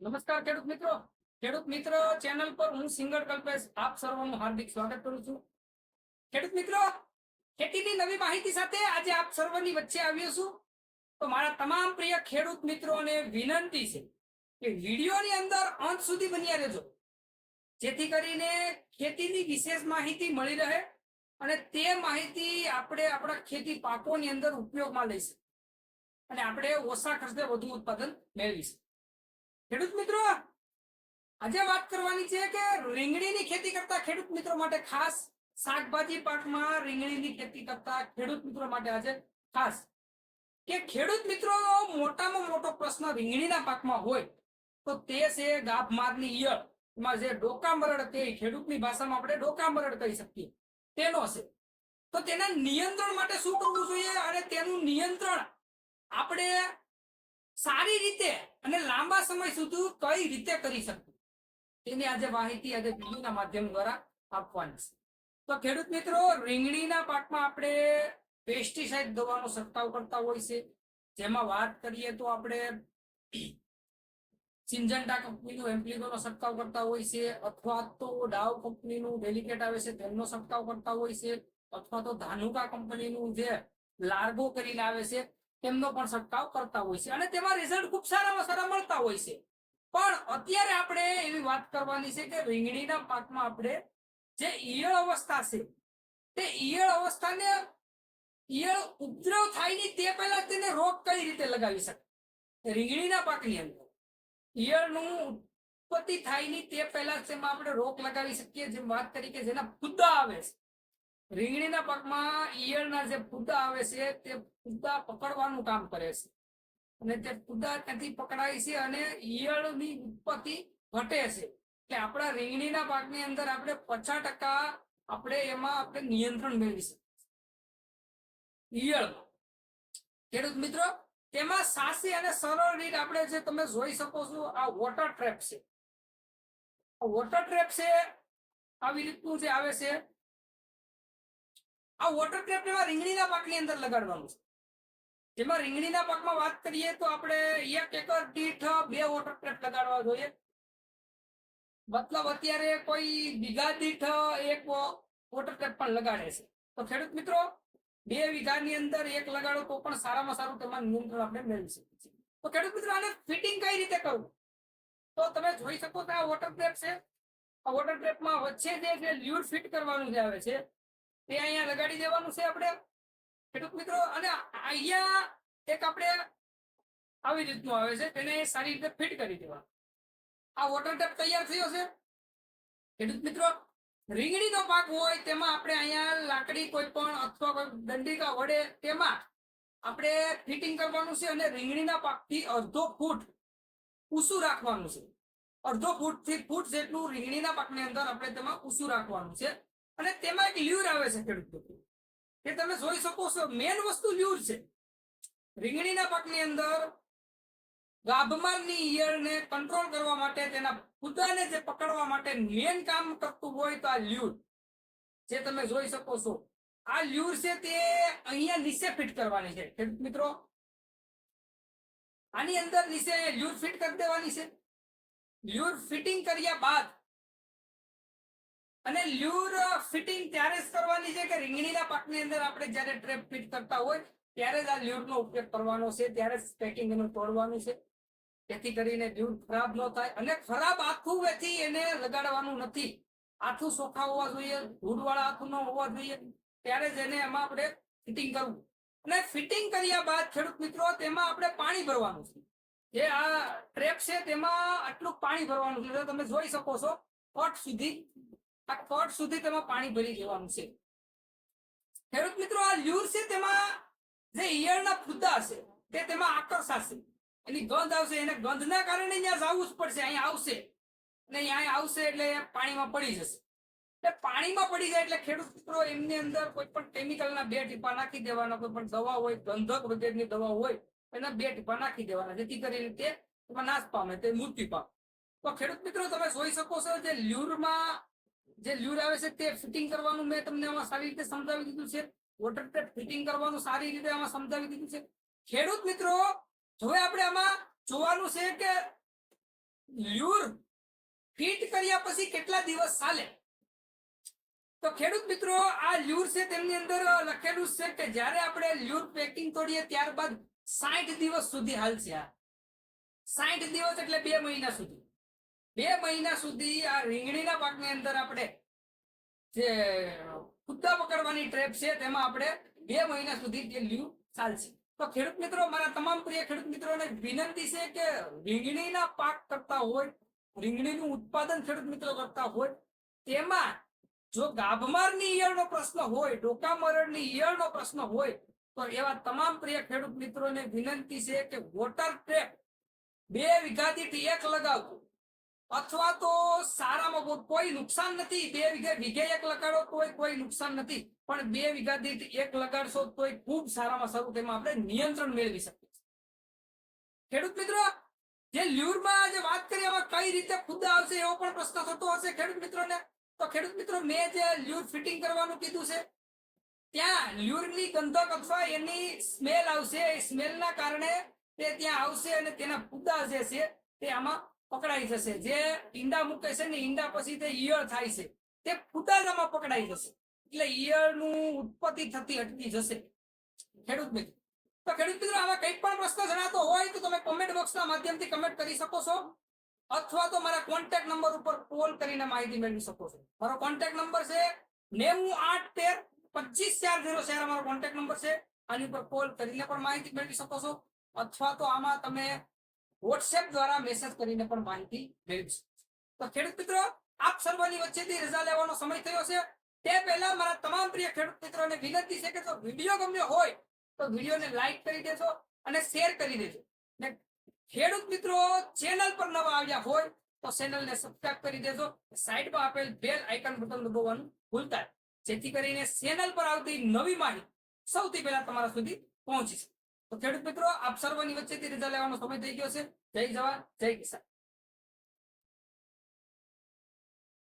નમસ્કાર ખેડૂત મિત્રો. ખેડૂત મિત્ર ચેનલ પર હું સિંગર કલ્પેશ આપ સર્વનું હાર્દિક સ્વાગત કરું છું. ખેડૂત મિત્રો, ખેતીની નવી માહિતી સાથે આજે આપ સર્વની વચ્ચે આવ્યો છું. તો મારા તમામ પ્રિય ખેડૂત મિત્રોને વિનંતી છે કે વિડીયોની અંદર અંત સુધી બન્યા રહેજો. જેથી કરીને ખેતીની વિશેષ માહિતી મળી રહે અને તે માહિતી આપણે આપણા ખેતી પાકોની અંદર ઉપયોગમાં લઈશું અને આપણે ઓછા ખર્ચે વધુ ઉત્પાદન મેળવીશું ખેડૂત મિત્રો, આજે વાત કરવાની છે કે રીંગણીની ખેતી કરતા ખેડૂત મિત્રો માટે ખાસ શાકભાજી પાકમાં રીંગણીની ખેતી કરતા ખેડૂત મિત્રો માટે આજે ખાસ. કે ખેડૂત મિત્રો, મોટામાં મોટો પ્રશ્ન રીંગણીના પાકમાં હોય તો તે છે ગાભ મારની ઈયળ. એમાં જે ડોકા મરડ કે ખેડૂતની ભાષામાં આપણે ડોકા મરડ કહી શકીએ. તેનો છે. તો તેના નિયંત્રણ માટે શું કરવું જોઈએ અને તેનું નિયંત્રણ આપણે સારી રીતે અને લાંબા સમય સુધી કઈ રીતે કરી શકું? તેની આજે માહિતી આજે વિડીયોના માધ્યમ દ્વારા આપવાની છે. તો ખેડૂત મિત્રો, રીંગણીના પાકમાં આપણે પેસ્ટિસાઇડ દવાનો છંટકાવ કરતા હોય છે. જેમાં વાત કરીએ તો આપણે સિંજન્ટા કંપનીનું એમ્પ્લિગોનો છંટકાવ કરતા હોય છે, અથવા તો ડાવ કંપનીનું ડેલિકેટ આવે છે, તેમનો છંટકાવ કરતા હોય છે, અથવા તો ધાનુકા કંપનીનું જે લાર્ગો કરીને આવે છે તેમનો પણ છંટકાવ કરતા હોય છે અને તેમાં રિઝલ્ટ ખૂબ સારામાં સારા મળતા હોય છે. પણ અત્યારે આપણે એવી વાત કરવાની છે કે રીંગણીના પાકમાં આપણે જે ઈયળ અવસ્થા છે, તે ઈયળ અવસ્થાને ઈયળ ઉપદ્રવ થાયની તે પહેલા તેને રોગ કઈ રીતે લગાવી શકે? રીંગણીના પાકની અંદર. ઈયળનું ઉત્પત્તિ થાયની તે પહેલા તેમાં આપણે રોગ લગાવી શકીએ, જેમ વાત કરી કે જેના ફુદ્દા આવે છે. રીંગણીના પાકમાં ઈયળના જે ફૂદા આવે છે, તે ફૂદા પકડવાનું કામ કરે છે. અને તે ફૂદા ત્યાંથી પકડાય છે અને ઈયળની ઉત્પત્તિ ઘટે છે. એટલે આપણા રીંગણીના પાકની અંદર આપણે પચાસ ટકા આપણે એમાં આપણે નિયંત્રણ મેળવી શકીએ ઈયળ ખેડૂત મિત્રો, તેમાં સાસી અને સરળ રીત આપણે જે તમે જોઈ શકો છો, આ વોટર ટ્રેપ છે. વોટર ટ્રેપ છે, આવી રીતનું જે આવે છે આ વોટર ટ્રેપ એમાં રીંગણીના પાકની અંદર લગાડવાનું છે. જેમાં રીંગણીના પાકમાં વાત કરીએ તો આપણે એક એકર દીઠ બે વોટર ટ્રેપ લગાડવા જોઈએ. મતલબ અત્યારે કોઈ બીઘા દીઠ એક વોટર ટ્રેપ પણ લગાડે છે. તો ખેડૂત મિત્રો, બે વીઘાની અંદર એક લગાડો તો પણ સારામાં સારું તેમાં નિયંત્રણ આપણે મેળવી શકીએ છીએ. તો ખેડૂત મિત્રો, આને ફિટિંગ કઈ રીતે કરવું? તો તમે જોઈ શકો કે આ વોટર ક્રેપ છે. આ વોટર ક્રેપમાં વચ્ચે જે લ્યુર ફિટ કરવાનું જે આવે છે તે અહીંયા લગાડી દેવાનું છે આપણે. ખેડૂત મિત્રો, અને અહીંયા એક આપણે આવી રીતનું આવે છે, તેને સારી રીતે ફિટ કરી દેવા આ વોટર ટેપ તૈયાર થયો છે. ખેડૂત મિત્રો, રીંગણીનો પાક હોય તેમાં આપણે અહીંયા લાકડી કોઈ પણ અથવા કોઈ દંડિકા વડે તેમાં આપણે ફિટિંગ કરવાનું છે અને રીંગણીના પાકથી અડધો ફૂટ ઊંચું રાખવાનું છે. અડધો ફૂટથી ફૂટ જેટલું રીંગણીના પાકની અંદર આપણે તેમાં ઊંચું રાખવાનું છે. અને તેમાં એક લ્યુર આવે છે ખેડૂત મિત્રો. એ તમે જોઈ શકો છો મેન વસ્તુ લ્યુર છે. રીંગણીના પાકની અંદર ગાભમારની ઈયળને કંટ્રોલ કરવા માટે, તેના ફૂદાને જે પકડવા માટે મેન કામ કરતું હોય તો આ લ્યુર. જે તમે જોઈ શકો છો. આ લ્યુર છે તે અહીંયા નીચે ફિટ કરવાની છે. ખેડૂત મિત્રો, આની અંદર નીચે લ્યુર ફિટ કરી દેવાની છે. લ્યુર ફિટિંગ કર્યા બાદ અને લ્યુર ફિટિંગ ત્યારે જ કરવાની છે કે રીંગણીના પાકની અંદર આપણે જ્યારે ટ્રેપ ફિટ કરતા હોય, ત્યારે જ આ લ્યુરનો ઉપયોગ કરવાનો છે, ત્યારે જ પેકિંગ એનું તોડવાનું છે. જેથી કરીને લ્યુર ખરાબ ન થાય અને ખરાબ આખું વેથી એને લગાડવાનું નથી. આથું સોખા હોવા જોઈએ, ધૂળવાળા આથું ન હોવા જોઈએ, ત્યારે જ એને એમાં આપણે ફિટિંગ કરવું. અને ફિટિંગ કર્યા બાદ ખેડૂત મિત્રો, તેમાં આપણે પાણી ભરવાનું છે. જે આ ટ્રેપ છે, તેમાં આટલું પાણી ભરવાનું છે. તમે જોઈ શકો છો ફટ સુધી આ કોટ સુધી તેમાં પાણી ભરી દેવાનું છે. ખેડૂત મિત્રો, આ લ્યુર છે તેમાં જે ઈયળના ફુદ્દા છે, તે તેમાં આકર્ષાશે. એની ગંધ આવશે, એને ગંધના કારણે અહીંયા જવું જ પડશે, અહીંયા આવશે. ને અહીંયા આવશે એટલે પાણીમાં પડી જશે. એટલે પાણીમાં પડી જાય એટલે ખેડૂત મિત્રો, એમની અંદર કોઈ પણ કેમિકલના બે ટીપા નાખી દેવાના, કોઈ પણ દવા હોય, ગંધક વગેરેની દવા હોય, એના બે ટીપા નાખી દેવાના, જેથી કરીને તે નાશ પામે, તે મૃત્યુ પામે. તો ખેડૂત મિત્રો, તમે જોઈ શકો છો જે લ્યુરમાં જે લ્યુર આવે છે તે ફિટિંગ કરવાનું મેં તમને આમાં સારી રીતે સમજાવી દીધું છે. વોટર ટેપ ફિટિંગ કરવાનું સારી રીતે આમાં સમજાવી દીધું છે. ખેડૂત મિત્રો, હવે આપણે આમાં જોવાનું છે કે લ્યુર ફિટ કર્યા પછી કેટલા દિવસ ચાલે? તો ખેડૂત મિત્રો, આ લ્યુર છે તેમની અંદર લખેલું છે કે જ્યારે આપણે લ્યુર પેકિંગ તોડીએ ત્યારબાદ સાઠ દિવસ સુધી હાલશે આ. સાઠ દિવસ એટલે બે મહિના સુધી. બે મહિના સુધી આ રીંગણીના પાકની અંદર આપણે જે ખુદ્દા પકડવાની ટ્રેપ છે, તેમાં આપણે બે મહિના સુધી તે લ્યુ ચાલશે. તો ખેડૂત મિત્રો, મારા તમામ પ્રિય ખેડૂત મિત્રોને વિનંતી છે કે રીંગણીના પાક કરતા હોય, રીંગણીનું ઉત્પાદન ખેડૂત મિત્રો કરતા હોય, તેમાં જો ગાભમારની ઈયળનો પ્રશ્ન હોય ડોકા મરડની ઈયળનો પ્રશ્ન હોય, તો એવા તમામ પ્રિય ખેડૂત મિત્રોને વિનંતી છે કે વોટર ટ્રેપ બે વીઘા એક લગાવવું અથવા તો સારામાં કોઈ નુકસાન નથી. બે વીઘે વીઘે એક લગાડો તોય કોઈ નુકસાન નથી. પણ બે વીઘા દીઠ એક લગાડશો તોય ખૂબ સારામાં સારું તેમાં આપણે નિયંત્રણ મેળવી શકીએ ખેડૂત મિત્રો, જે લ્યુરમાં આજે વાત કરી એમાં કઈ રીતે ખુદા આવશે એવો પણ પ્રશ્ન થતો હશે ખેડૂત મિત્રોને. તો ખેડૂત મિત્રો, મેં જે લ્યુર ફિટિંગ કરવાનું કીધું છે, ત્યાં લ્યુરની ગંધક અથવા એની સ્મેલ આવશે. એ સ્મેલના કારણે તે ત્યાં આવશે અને તેના ખુદા જે છે તે આમાં પકડાઈ જશે. જે ઈંડા મૂકે છે ને ઈંડા પછી તે ઈયળ થાય છે. તે ખુદાજામાં પકડાઈ જશે. એટલે ઈયળનું ઉત્પત્તિ થતી અટકી જશે. ખેડૂત મિત્રો. તો ખેડૂત મિત્રો, આવા કંઈક પણ પ્રશ્ન જણાતો હોય તો તમે કોમેન્ટ બોક્સના માધ્યમથી કમેન્ટ કરી શકો છો. અથવા તો મારા કોન્ટેક્ટ નંબર ઉપર કોલ કરીને માહિતી મેળવી શકો છો. મારો કોન્ટેક્ટ નંબર છે નેવું આઠ તેર પચીસ ચાર ઝીરો ચાર મારો કોન્ટેક્ટ નંબર છે. આની ઉપર કોલ કરીને પણ માહિતી મેળવી શકો છો. અથવા તો આમાં તમે વોટ્સએપ દ્વારા મેસેજ કરીને પણ માહિતી મેળવી તો ખેડૂત મિત્રો, આપ સર્વની વચ્ચેથી રજા લેવાનો સમય થયો છે. તે પહેલા મારા તમામ પ્રિય ખેડૂત મિત્રોને વિનંતી છે કે જો વીડિયો ગમ્યો હોય, તો વિડીયોને લાઈક કરી દેજો અને શેર કરી દેજો. ને ખેડૂત મિત્રો ચેનલ પર નવા આવ્યા હોય, તો ચેનલને સબસ્ક્રાઇબ કરી દેજો. સાઈડમાં આપેલ બેલ આઇકન બટન દબાવવાનું ભૂલતા જેથી કરીને ચેનલ પર આવતી નવી માહિતી સૌથી પહેલા તમારા સુધી પહોંચી શકે. ખેડૂત મિત્રો, આપ સર્વની વચ્ચેથી રજા લેવાનો સમય થઈ ગયો છે. જય જવાન, જય કિસાન.